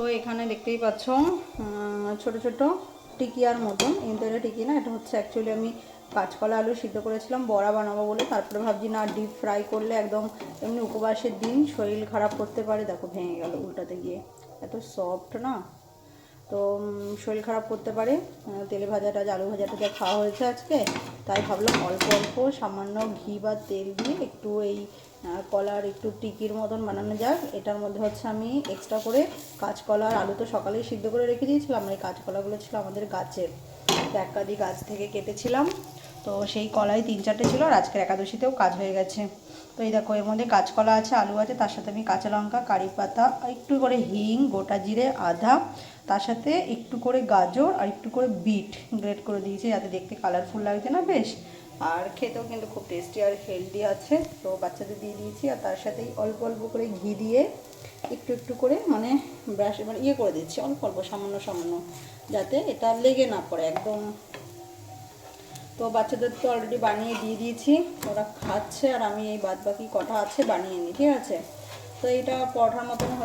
তো এখানে দেখতেই পাচ্ছ ছোট ছোট টিকিয়ার মতন। এটা টিকি না, এটা হচ্ছে অ্যাকচুয়ালি আমি কাঁচকলা আলু সিদ্ধ করেছিলাম, বড়া বানাবো বলে। তারপরে ভাবছি, না ডিপ ফ্রাই করলে একদম এমনি উপবাসের দিন শরীর খারাপ করতে পারে। দেখো, ভেঙে গেল উল্টাতে গিয়ে। এত সফট না। তো শরীর খারাপ করতে পারে। তেলে ভাজাটা, আলু ভাজাটা যা খাওয়া হয়েছে আজকে, তাই ভাবলাম অল্প অল্প সামান্য ঘি বা তেল দিয়ে একটু এই কলার একটু টিকির মতন বানানো যাক। এটার মধ্যে হচ্ছে আমি এক্সট্রা করে কাঁচকলা আর আলু তো সকালেই সিদ্ধ করে রেখে দিয়েছিলাম এই কাঁচকলাগুলো ছিল আমাদের গাছের তো এক কাদি গাছ থেকে কেটেছিলাম। তো সেই কলাই তিন চারটে ছিল, আর আজকের একাদশীতেও কাজ হয়ে গেছে। তো এই দেখো, এর মধ্যে কাঁচকলা আছে, আলু আছে, তার সাথে আমি কাঁচা লঙ্কা, কারি পাতা একটু করে হিং, গোটা জিরে, আদা, তার সাথে একটু করে গাজর, আর একটু করে বিট গ্রেট করে দিয়েছি যাতে দেখতে কালারফুল লাগছে না বেশ। আর খেতেও কিন্তু খুব টেস্টি আর হেলদি আছে। তো বাচ্চাদের দিয়ে দিয়েছি আর তার সাথেই অল্প অল্প করে ঘি দিয়ে একটু একটু করে মানে ব্রাশ মানে ইয়ে করে দিচ্ছি, অল্প অল্প, সামান্য সামান্য, যাতে এটা লেগে না পড়ে একদম। তো বাচ্চাদের তো অলরেডি বানিয়ে দিয়ে দিয়েছি, ওরা খাচ্ছে আর আমি এই বাদ বাকি কটা আছে বানিয়ে নিই ঠিক আছে? তো এটা পরোটার মতন হয়ে